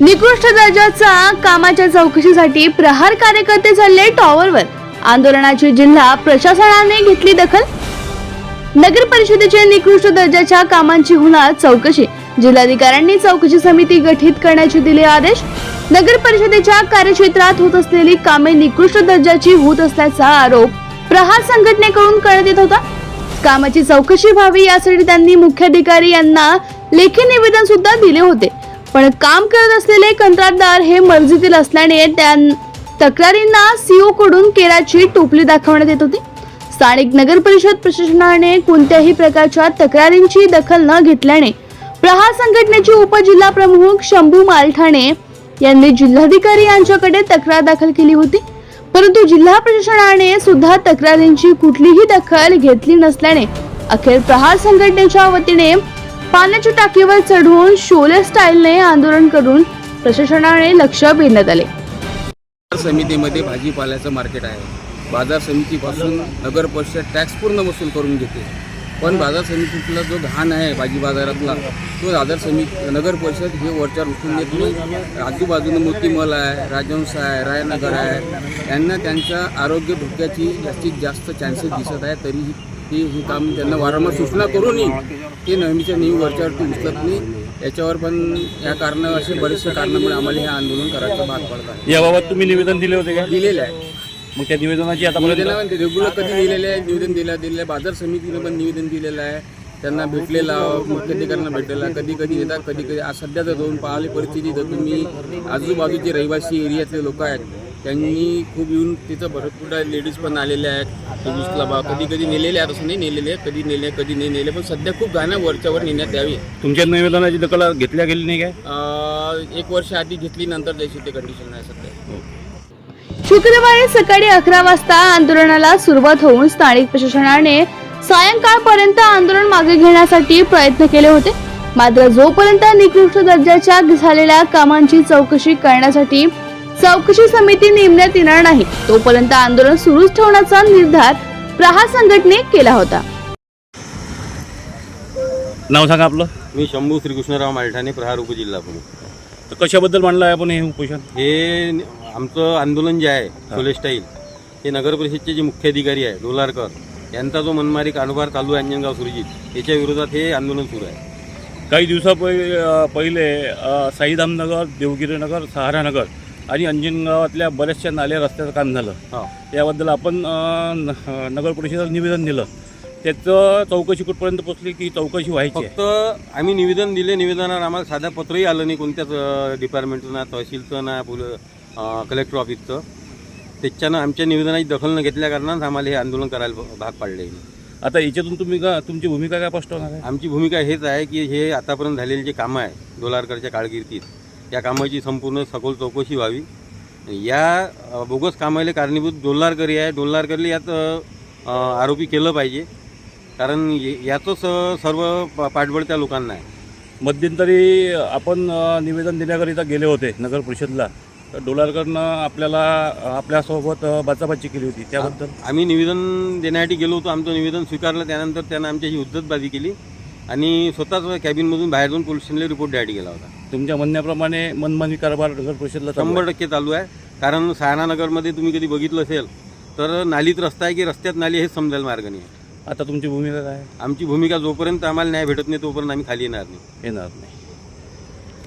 निकृष्ट दर्जाचा कामाच्या चौकशीसाठी प्रहार कार्यकर्ते चालले टॉवरवर. आंदोलनाची जिल्हा प्रशासनाने घेतली दखल. नगर परिषदेच्या निकृष्ट दर्जाच्या कामांची होणार चौकशी. जिल्हाधिकाऱ्यांनी चौकशी समिती गठीत करण्याचे दिले आदेश. नगर परिषदेच्या कार्यक्षेत्रात होत असलेली कामे निकृष्ट दर्जाची होत असल्याचा आरोप प्रहार संघटनेकडून करण्यात येत होता. कामाची चौकशी व्हावी यासाठी त्यांनी मुख्याधिकारी यांना लेखी निवेदन सुद्धा दिले होते. पण काम करत असलेले कंत्राटदार हे मर्जीतील असल्याने त्या तक्रारींना सीओ कडून केराची टोपली दाखवण्यात येत होती. स्थानिक नगर परिषद प्रशासनाने कोणत्याही प्रकारच्या तक्रारींची दखल न घेतल्याने प्रहार संघटनेचे उपजिल्हा प्रमुख शंभू मालठाणे यांनी जिल्हाधिकारी यांच्याकडे तक्रार दाखल केली होती. परंतु जिल्हा प्रशासनाने सुद्धा तक्रारींची कुठलीही दखल घेतली नसल्याने अखेर प्रहार संघटनेच्या वतीने पाण्याच्या टाकीवर चढवून शोले स्टाईलने आंदोलन करून प्रशासनाने लक्ष वेधण्यात आले. बाजार समितीमध्ये भाजीपाल्याचं मार्केट आहे. बाजार समितीपासून नगर परिषद टॅक्स पूर्ण वसूल करून घेते. पण बाजार समितीतला जो घाण आहे भाजी बाजारातला तो बाजार समिती नगर परिषद हे वरच्यावर उठून देत नाही. आजूबाजूनं मोतीमल आहे राजहंस आहे रायनगर आहे. यांना त्यांच्या आरोग्य धोक्याची जास्तीत जास्त चान्सेस दिसत आहे. तरीही ते हे काम त्यांना वारंवार सूचना करूनही ते नेहमीच्या नेहमी वरच्यावरती उचलत नाही. याच्यावर पण या कारण असे बरेचसे कारणामुळे आम्हाला हे आंदोलन करायचं भाग पडत याबाबत तुम्ही निवेदन दिले होते का? दिलेले आहे. मग त्या निवेदनाची आतापर्यंत निवेदन रेग्युलर कधी दिलेले आहे निवेदन दिलं दिलेलं आहे. बाजार समितीनं पण निवेदन दिलेलं आहे. त्यांना भेटलेला मुख्याधिकाऱ्यांना भेटलेला कधी कधी येतात कधी कधी आज सध्या जर जाऊन पाहिली परिस्थिती तर तुम्ही आजूबाजूचे रहिवासी एरियातले लोक आहेत. त्यांनी खूप येऊन तिथं भरपूर लेडीज पण आलेल्या आहेत. दुसला बा कधी कधी नेलेले आहेत. असं नाही नेलेले कधी नेले कधी नाही नेले. पण सध्या खूप गाणं वरच्यावर नेण्यात यावी. तुमच्या निवेदनाची दखल घेतल्या गेली नाही काय? एक वर्ष आधी घेतली नंतर द्यायची ते कंडिशन आहे सध्या. शुक्रवारी सकाळी अकरा वाजता आंदोलनाला सुरुवात होऊन स्थानिक प्रशासनाने सायंकाळपर्यंत आंदोलन मागे घेण्यासाठी प्रयत्न केले होते. मात्र जोपर्यंत निकृष्ट दर्जाच्या झालेल्या कामांची चौकशी करण्यासाठी चौकशी समिती नेमण्यात येणार नाही तोपर्यंत आंदोलन सुरूच ठेवण्याचा निर्धार प्रहार संघटने केला होता. नाव सांगा आपलं. मी शंभू श्रीकृष्णराव मालठाणे प्रहार उपजिल्हा प्रमुख. तर कशाबद्दल मांडलं आहे आपण हे उपोषण? हे आमचं आंदोलन जे आहे सोले स्टाईल हे नगर परिषदचे जे मुख्याधिकारी आहे डोलारकर यांचा जो मनमारी कारभार चालू आहे अंजनगाव सुरजित याच्या विरोधात हे आंदोलन सुरू आहे. काही दिवसा पहि- पहिले साईधामनगर देवगिरीनगर सहारानगर आणि अंजनगावातल्या बऱ्याचशा नाल्या रस्त्याचं काम झालं. याबद्दल आपण नगर परिषदेला निवेदन दिलं. त्याचं चौकशी कुठपर्यंत पोचली की चौकशी व्हायची फक्त आम्ही निवेदन दिले निवेदनावर आम्हाला साधा पत्रही आलं नाही कोणत्याच डिपार्टमेंटचं ना तहसीलचं ना पुल कलेक्टर ऑफिसचं त्याच्यानं आमच्या निवेदनाची दखल न घेतल्या कारणानं आम्हाला हे आंदोलन करायला भाग पाडले आता याच्यातून तुम्ही का तुमची भूमिका काय स्पष्ट होणार आहे? आमची भूमिका हेच आहे की हे आतापर्यंत झालेले जे कामं आहे डोलारकरच्या कारकिर्दीत या कामाची संपूर्ण सखोल चौकशी व्हावी. या बोगस कामाला कारणीभूत डोलारकरी आहे. डोलारकरला यात आरोपी केलं पाहिजे. कारण ये- याचं सर्व पाठबळ त्या लोकांना आहे. मध्यंतरी आपण निवेदन देण्याकरिता गेले होते नगर परिषदला. तर डोलारकरनं आपल्याला आपल्यासोबत बाचाबाची केली होती. त्याबद्दल? आम्ही निवेदन देण्यासाठी गेलो होतो. आमचं निवेदन स्वीकारलं. त्यानंतर त्यानं आमच्याशी उद्धतबाजी केली. आणि स्वतःच कॅबिनमधून बाहेर जाऊन पोलीस स्टेशनला रिपोर्ट द्यायसाठी गेला होता. तुमच्या म्हणण्याप्रमाणे मनमानी कारभार नगर परिषदला. शंभर टक्के चालू आहे. कारण सहानानगरमध्ये तुम्ही कधी बघितलं असेल तर नालीत रस्ता आहे की रस्त्यात नाली हेच समजायला मार्ग नाही आहे. आता तुमची भूमिका काय? आमची भूमिका जोपर्यंत आम्हाला न्याय भेटत नाही तोपर्यंत आम्ही खाली येणार नाही. येणार नाही.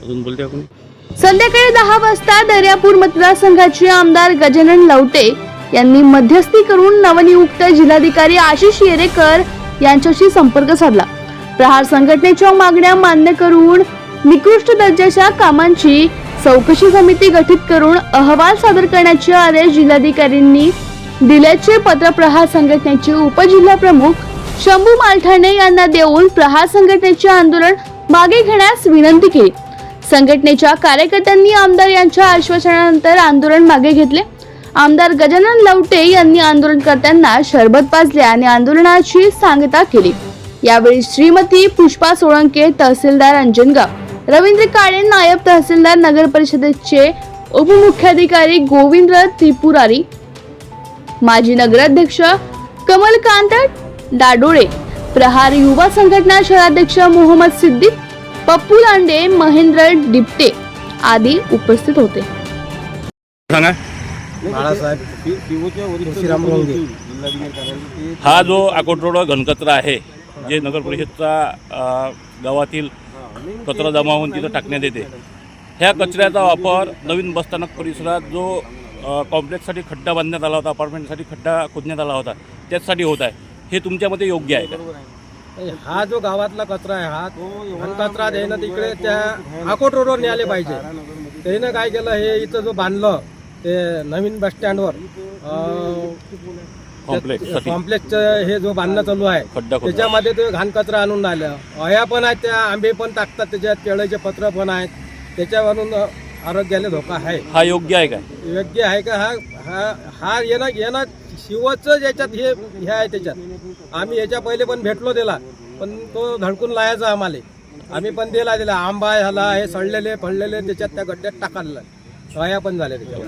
अजून बोलते कोणी? संध्याकाळी दहा वाजता दर्यापूर मतदारसंघाचे आमदार गजानन लवटे यांनी मध्यस्थी करून नवनियुक्त जिल्हाधिकारी आशिष येरेकर यांच्याशी संपर्क साधला. प्रहार संघटनेच्या मागण्या मान्य करून निकृष्ट दर्जाच्या कामांची चौकशी समिती गठीत करून अहवाल सादर करण्याचे आदेश जिल्हाधिकाऱ्यांनी दिल्याचे पत्र प्रहार संघटनेचे उपजिल्हा प्रमुख शंभू मालठाणे यांना देऊन प्रहार संघटनेचे आंदोलन मागे घेण्यास विनंती केली. संघटनेच्या कार्यकर्त्यांनी आमदार यांच्या आश्वासनानंतर आंदोलन मागे घेतले. आमदार गजानन लवटे यांनी आंदोलनकर्त्यांना शरबत पाजले आणि आंदोलनाची सांगता केली. यावेळी श्रीमती पुष्पा सोळंके तहसीलदार अंजनगाव रवींद्र काळे नायब तहसीलदार नगर परिषदेचे उपमुख्याधिकारी गोविंद त्रिपुरारी माजी नगराध्यक्ष कमलकांत डाडोळे प्रहार युवा संघटना शहराध्यक्ष मोहम्मद सिद्दीक पप्पू लांडे महेंद्र डिपटे आदी उपस्थित होते. सांगा. हा जो अकोट रोड घनकचरा आहे जे नगर परिषदचा गावातील कचरा जमा होऊन तिथं टाकण्यात येते. ह्या कचऱ्याचा वापर नवीन बसस्थानक परिसरात जो कॉम्प्लेक्ससाठी खड्डा बांधण्यात आला होता अपार्टमेंटसाठी खड्डा खोदण्यात आला होता त्याचसाठी होत आहे. हे तुमच्यामध्ये योग्य आहे का? हा जो गावातला कचरा आहे हा घन कचरा त्यानं तिकडे त्या अकोट रोडवर न्यायला पाहिजे. त्यानं काय केलं हे इथं जो बांधलं ते नवीन बस स्टँडवर कॉम्प्लेक्सचं हे जो बांधणं चालू आहे. त्याच्यामध्ये ते घाण कचरा आणून राहिलं. अया पण आहेत त्या आंबे पण टाकतात त्याच्यात केळीचे पत्र पण आहेत. त्याच्यावरून आरोग्याला धोका आहे. हा योग्य आहे का योग्य आहे का? हा हा हा येणं येणं शिवचं ज्याच्यात हे हे आहे त्याच्यात. आम्ही याच्या पहिले पण भेटलो त्याला पण तो धडकून लायाचा आम्हाला. आम्ही पण दिला दिला आंबा झाला हे सडलेले फळलेले त्याच्यात त्या गड्ड्यात टाकायला अया पण झाल्या त्याच्यावर.